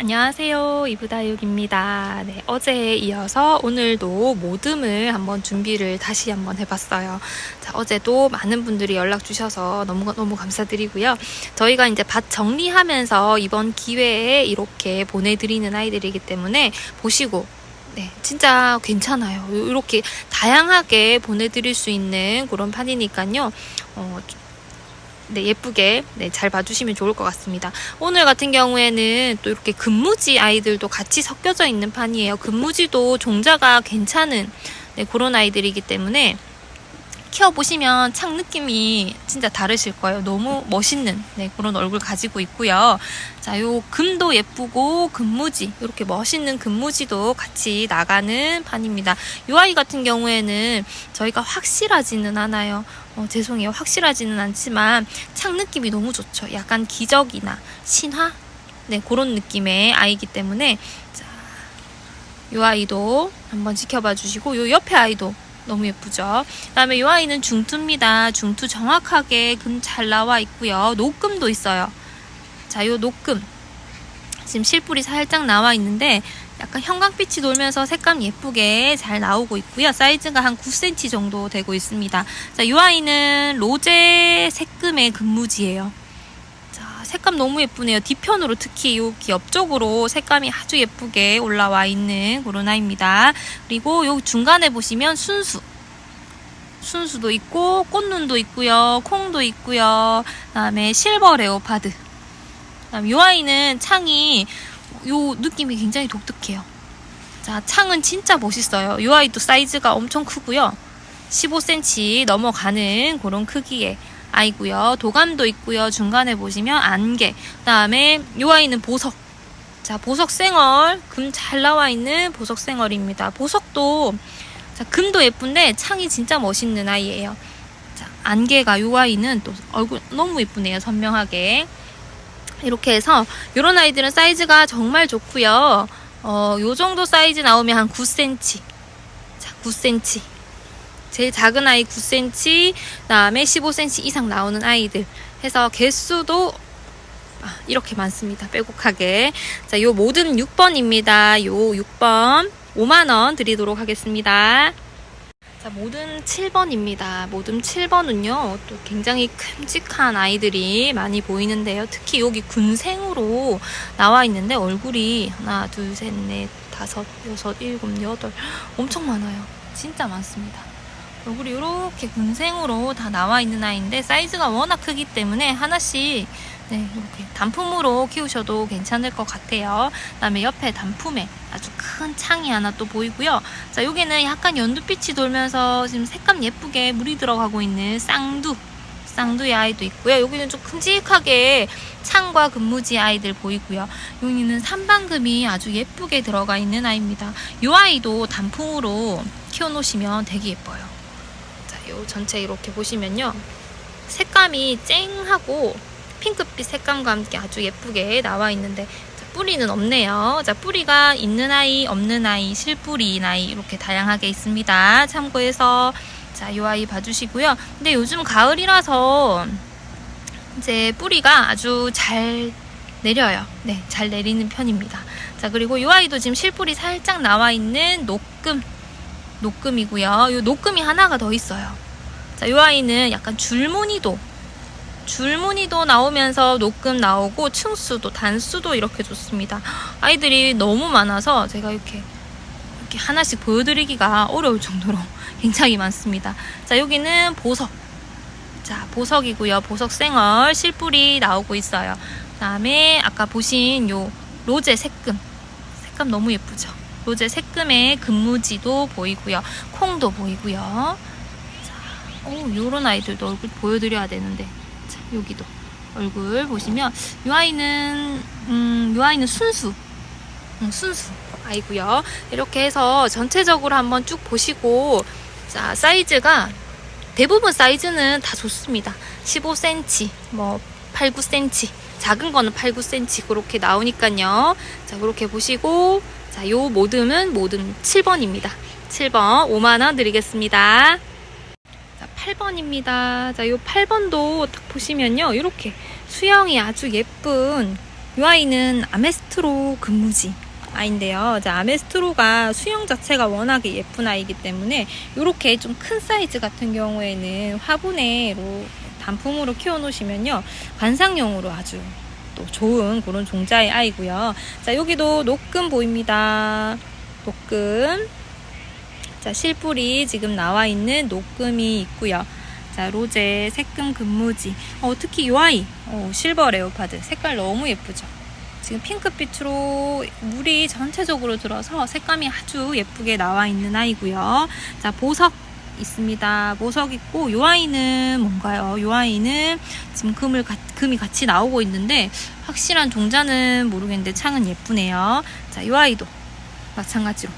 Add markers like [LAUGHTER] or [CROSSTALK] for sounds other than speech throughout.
안녕하세요. 이브다육입니다. 네, 어제에 이어서 오늘도 모듬을 한번 준비를 다시 한번 해봤어요. 자, 어제도 많은 분들이 연락 주셔서 너무, 너무 감사드리고요. 저희가 이제 밭 정리하면서 이번 기회에 이렇게 보내드리는 아이들이기 때문에 보시고 네, 진짜 괜찮아요. 이렇게 다양하게 보내드릴 수 있는 그런 판이니까요. 어, 네, 예쁘게 네, 잘 봐주시면 좋을 것 같습니다. 오늘 같은 경우에는 또 이렇게 근무지 아이들도 같이 섞여져 있는 판이에요. 근무지도 종자가 괜찮은 네, 그런 아이들이기 때문에 키워보시면 창 느낌이 진짜 다르실 거예요. 너무 멋있는 네, 그런 얼굴 가지고 있고요. 자, 요 금도 예쁘고 금무지 이렇게 멋있는 금무지도 같이 나가는 판입니다. 요 아이 같은 경우에는 저희가 확실하지는 않아요. 어, 죄송해요. 확실하지는 않지만 창 느낌이 너무 좋죠. 약간 기적이나 신화 네 그런 느낌의 아이기 때문에 자, 요 아이도 한번 지켜봐 주시고 요 옆에 아이도 너무 예쁘죠. 그 다음에 이 아이는 중투입니다. 중투 정확하게 금 잘 나와 있고요. 녹금도 있어요. 자, 요 녹금 지금 실뿔이 살짝 나와 있는데 약간 형광빛이 돌면서 색감 예쁘게 잘 나오고 있고요. 사이즈가 한 9cm 정도 되고 있습니다. 자, 이 아이는 로제 색금의 금무지예요. 자, 색감 너무 예쁘네요. 뒤편으로 특히 여기 옆쪽으로 색감이 아주 예쁘게 올라와 있는 아이입니다. 그리고 요 중간에 보시면 순수. 순수도 있고 꽃눈도 있고요. 콩도 있고요. 그다음에 실버 레오파드. 그다음 요 아이는 창이 요 느낌이 굉장히 독특해요. 자, 창은 진짜 멋있어요. 요 아이도 사이즈가 엄청 크고요. 15cm 넘어가는 그런 크기의 아이고요. 도감도 있고요. 중간에 보시면 안개. 그다음에 요 아이는 보석. 자, 보석 생얼. 금 잘 나와 있는 보석 생얼입니다. 보석도 자, 금도 예쁜데 창이 진짜 멋있는 아이예요. 자, 안개가 요 아이는 또 얼굴 너무 예쁘네요. 선명하게. 이렇게 해서 이런 아이들은 사이즈가 정말 좋고요. 어, 요 정도 사이즈 나오면 한 9cm. 자, 9cm. 제일 작은 아이 9cm, 그다음에 15cm 이상 나오는 아이들 해서 개수도 아, 이렇게 많습니다. 빼곡하게. 자, 요 모든 6번입니다. 요 6번 5만 원 드리도록 하겠습니다. 자, 모든 7번입니다. 모든 7번은요, 또 굉장히 큼직한 아이들이 많이 보이는데요. 특히 여기 군생으로 나와 있는데 얼굴이 하나, 둘, 셋, 넷, 다섯, 여섯, 일곱, 여덟 엄청 많아요. 진짜 많습니다. 얼굴이 이렇게 군생으로 다 나와 있는 아이인데 사이즈가 워낙 크기 때문에 하나씩 네, 이렇게 단품으로 키우셔도 괜찮을 것 같아요. 그다음에 옆에 단품에 아주 큰 창이 하나 또 보이고요. 자, 여기는 약간 연두빛이 돌면서 지금 색감 예쁘게 물이 들어가고 있는 쌍두 쌍두의 아이도 있고요. 여기는 좀 큼직하게 창과 근무지 아이들 보이고요. 여기는 삼방금이 아주 예쁘게 들어가 있는 아이입니다. 이 아이도 단풍으로 키워놓으시면 되게 예뻐요. 자, 요 전체 이렇게 보시면요. 색감이 쨍하고 핑크빛 색감과 함께 아주 예쁘게 나와 있는데 자, 뿌리는 없네요. 자, 뿌리가 있는 아이, 없는 아이, 실뿌리인 아이 이렇게 다양하게 있습니다. 참고해서 자, 이 아이 봐주시고요. 근데 요즘 가을이라서 이제 뿌리가 아주 잘 내려요. 네, 잘 내리는 편입니다. 자, 그리고 이 아이도 지금 실뿌리 살짝 나와 있는 녹금, 녹금이고요. 이 녹금이 하나가 더 있어요. 자, 이 아이는 약간 줄무늬도 줄무늬도 나오면서 녹금 나오고 층수도 단수도 이렇게 좋습니다. 아이들이 너무 많아서 제가 이렇게 이렇게 하나씩 보여드리기가 어려울 정도로 [LAUGHS] 굉장히 많습니다. 자 여기는 보석. 자 보석이고요. 보석 생얼 실뿔이 나오고 있어요. 그다음에 아까 보신 요 로제 색금 색감 너무 예쁘죠. 로제 색금의 금무지도 보이고요. 콩도 보이고요. 자, 오 요런 아이들도 얼굴 보여드려야 되는데 자, 여기도 얼굴 보시면 이 아이는 음, 이 아이는 순수 음, 순수 아이고요. 이렇게 해서 전체적으로 한번 쭉 보시고 자 사이즈가 대부분 사이즈는 다 좋습니다. 15cm, 뭐 8, 9cm, 작은 거는 8, 9cm 그렇게 나오니까요. 자 그렇게 보시고 자 요 모듬은 모듬 7번입니다. 7번 5만 원 드리겠습니다. 자, 8번입니다. 자, 요 8번도 딱 보시면요. 이렇게 수영이 아주 예쁜 이 아이는 아메스트로 근무지 아이인데요. 자, 아메스트로가 수영 자체가 워낙에 예쁜 아이이기 때문에 이렇게 좀 큰 사이즈 같은 경우에는 화분에로 단품으로 키워놓으시면요. 관상용으로 아주 또 좋은 그런 종자의 아이고요. 자, 여기도 녹금 보입니다. 녹금. 자, 실뿔이 지금 나와 있는 녹금이 있고요. 자, 로제, 색금 근무지. 어, 특히 이 아이, 어, 실버 레오파드. 색깔 너무 예쁘죠? 지금 핑크빛으로 물이 전체적으로 들어서 색감이 아주 예쁘게 나와 있는 아이고요. 자, 보석 있습니다. 보석 있고, 이 아이는 뭔가요? 이 아이는 지금 금을, 가- 금이 같이 나오고 있는데, 확실한 종자는 모르겠는데 창은 예쁘네요. 자, 이 아이도 마찬가지로.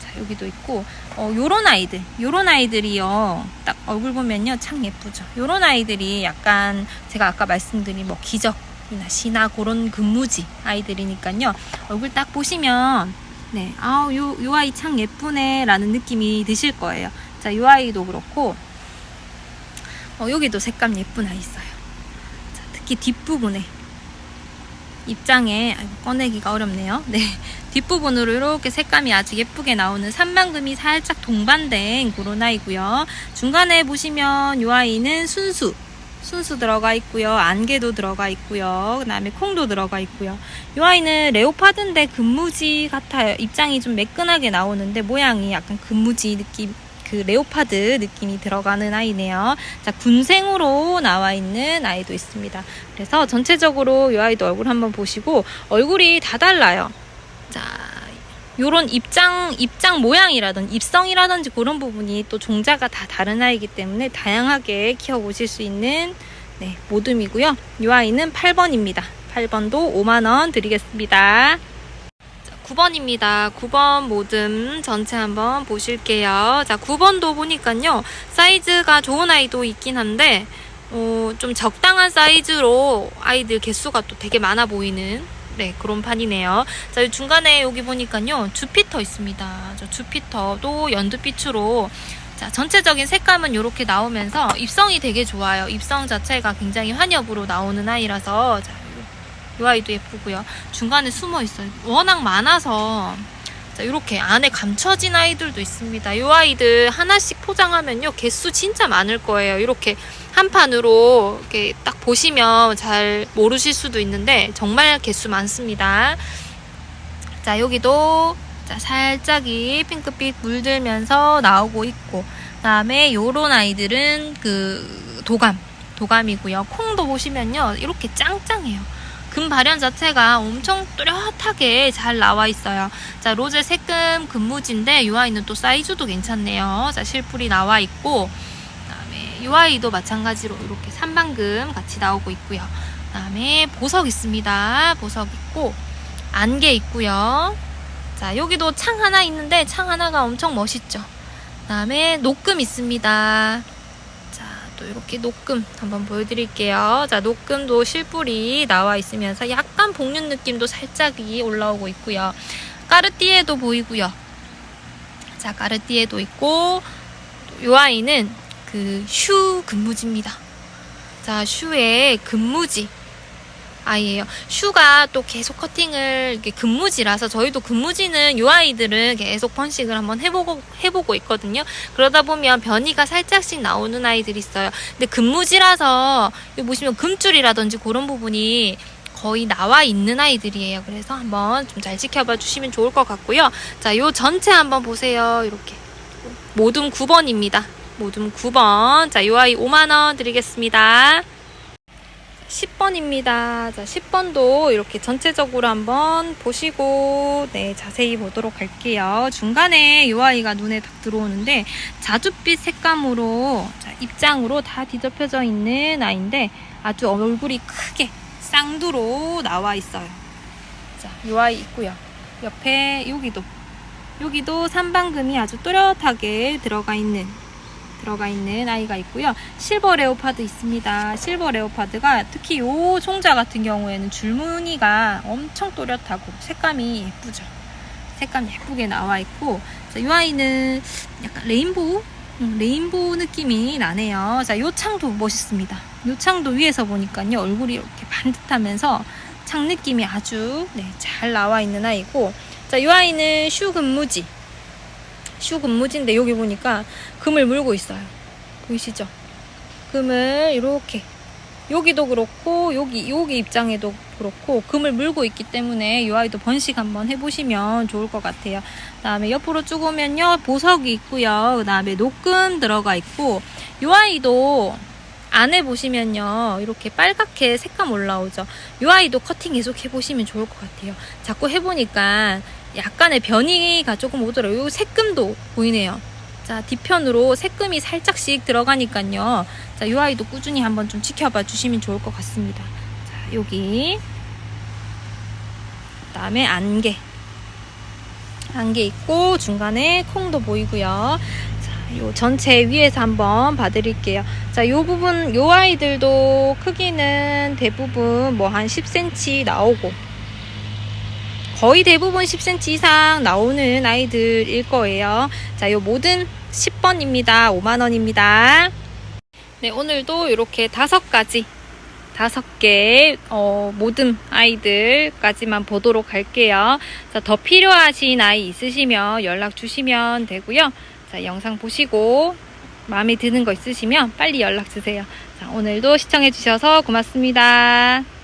자, 여기도 있고, 어, 요런 아이들, 요런 아이들이요. 딱 얼굴 보면요. 참 예쁘죠. 요런 아이들이 약간 제가 아까 말씀드린 뭐 기적 이나 시나 그런 근무지 아이들이니까요. 얼굴 딱 보시면, 네, 아우, 요, 요 아이 참 예쁘네. 라는 느낌이 드실 거예요. 자, 요 아이도 그렇고, 어, 여기도 색감 예쁜 아이 있어요. 자, 특히 뒷부분에 입장에 아이고, 꺼내기가 어렵네요. [LAUGHS] 네. 뒷부분으로 이렇게 색감이 아주 예쁘게 나오는 산만금이 살짝 동반된 그런 아이고요. 중간에 보시면 이 아이는 순수. 순수 들어가 있고요. 안개도 들어가 있고요. 그다음에 콩도 들어가 있고요. 이 아이는 레오파드인데 근무지 같아요. 입장이 좀 매끈하게 나오는데 모양이 약간 근무지 느낌 그 레오파드 느낌이 들어가는 아이네요. 자, 군생으로 나와 있는 아이도 있습니다. 그래서 전체적으로 이 아이도 얼굴 한번 보시고 얼굴이 다 달라요. 자, 요런 입장, 입장 모양이라든지 입성이라든지 그런 부분이 또 종자가 다 다른 아이기 때문에 다양하게 키워 보실 수 있는 네, 모듬이고요. 이 아이는 8번입니다. 8번도 5만 원 드리겠습니다. 9번입니다. 9번 모듬 전체 한번 보실게요. 자, 9번도 보니까요. 사이즈가 좋은 아이도 있긴 한데, 어, 좀 적당한 사이즈로 아이들 개수가 또 되게 많아 보이는 네, 그런 판이네요. 자, 이 중간에 여기 보니까요. 주피터 있습니다. 저 주피터도 연두빛으로 자, 전체적인 색감은 이렇게 나오면서 입성이 되게 좋아요. 입성 자체가 굉장히 환엽으로 나오는 아이라서 자, 이 아이도 예쁘고요. 중간에 숨어 있어요. 워낙 많아서 자, 이렇게 안에 감춰진 아이들도 있습니다. 이 아이들 하나씩 포장하면요. 개수 진짜 많을 거예요. 이렇게 한 판으로 이렇게 딱 보시면 잘 모르실 수도 있는데 정말 개수 많습니다. 자, 여기도 자, 살짝이 핑크빛 물들면서 나오고 있고 그다음에 요런 아이들은 그 도감 도감이고요. 콩도 보시면요. 이렇게 짱짱해요. 금 발현 자체가 엄청 뚜렷하게 잘 나와 있어요. 자, 로제 색금 금무지인데 이 아이는 또 사이즈도 괜찮네요. 자, 실풀이 나와 있고 그다음에 이 아이도 마찬가지로 이렇게 삼방금 같이 나오고 있고요. 그다음에 보석 있습니다. 보석 있고 안개 있고요. 자, 여기도 창 하나 있는데 창 하나가 엄청 멋있죠. 그다음에 녹금 있습니다. 자, 또 이렇게 녹금 한번 보여드릴게요. 자, 녹금도 실뿔이 나와 있으면서 약간 복륜 느낌도 살짝이 올라오고 있고요. 까르띠에도 보이고요. 자, 까르띠에도 있고 이 아이는 그 슈 근무지입니다. 자, 슈의 근무지 아이예요. 슈가 또 계속 커팅을 근무지라서 저희도 근무지는 이 아이들은 계속 번식을 한번 해보고 해보고 있거든요. 그러다 보면 변이가 살짝씩 나오는 아이들이 있어요. 근데 근무지라서 보시면 금줄이라든지 그런 부분이 거의 나와 있는 아이들이에요. 그래서 한번 좀 잘 지켜봐 주시면 좋을 것 같고요. 자, 요 전체 한번 보세요. 이렇게 모둠 9번입니다. 모둠 9번. 자, 요 아이 5만 원 드리겠습니다. 10번입니다. 자, 10번도 이렇게 전체적으로 한번 보시고, 네, 자세히 보도록 할게요. 중간에 이 아이가 눈에 딱 들어오는데, 자줏빛 색감으로, 자, 입장으로 다 뒤덮여져 있는 아이인데, 아주 얼굴이 크게 쌍두로 나와 있어요. 자, 이 아이 있고요. 옆에 여기도, 여기도 삼방금이 아주 또렷하게 들어가 있는 들어가 있는 아이가 있고요. 실버 레오파드 있습니다. 실버 레오파드가 특히 요 총자 같은 경우에는 줄무늬가 엄청 또렷하고 색감이 예쁘죠. 색감 예쁘게 나와 있고 자, 이 아이는 약간 레인보우 음, 레인보우 느낌이 나네요. 자, 요 창도 멋있습니다. 요 창도 위에서 보니까요 얼굴이 이렇게 반듯하면서 착 느낌이 아주 네, 잘 나와 있는 아이고 자, 이 아이는 슈 근무지. 슈 근무지인데 여기 보니까 금을 물고 있어요. 보이시죠? 금을 이렇게 여기도 그렇고 여기 여기 입장에도 그렇고 금을 물고 있기 때문에 이 아이도 번식 한번 해보시면 좋을 것 같아요. 그다음에 옆으로 쭉 오면요 보석이 있고요. 그다음에 녹금 들어가 있고 이 아이도 안에 보시면요 이렇게 빨갛게 색감 올라오죠. 이 아이도 커팅 계속 해보시면 좋을 것 같아요. 자꾸 해보니까 약간의 변이가 조금 오더라고요. 이 색금도 보이네요. 자, 뒤편으로 색금이 살짝씩 들어가니까요. 자, 이 아이도 꾸준히 한번 좀 지켜봐 주시면 좋을 것 같습니다. 자, 여기. 그 다음에 안개. 안개 있고, 중간에 콩도 보이고요. 자, 요 전체 위에서 한번 봐드릴게요. 자, 요 부분, 요 아이들도 크기는 대부분 뭐 한 10cm 나오고, 거의 대부분 10cm 이상 나오는 아이들일 거예요. 자, 요 모든 10번입니다. 5만원입니다. 네, 오늘도 이렇게 다섯 가지, 다섯 개, 어, 모든 아이들까지만 보도록 할게요. 자, 더 필요하신 아이 있으시면 연락 주시면 되고요. 자, 영상 보시고 마음에 드는 거 있으시면 빨리 연락 주세요. 자, 오늘도 시청해주셔서 고맙습니다.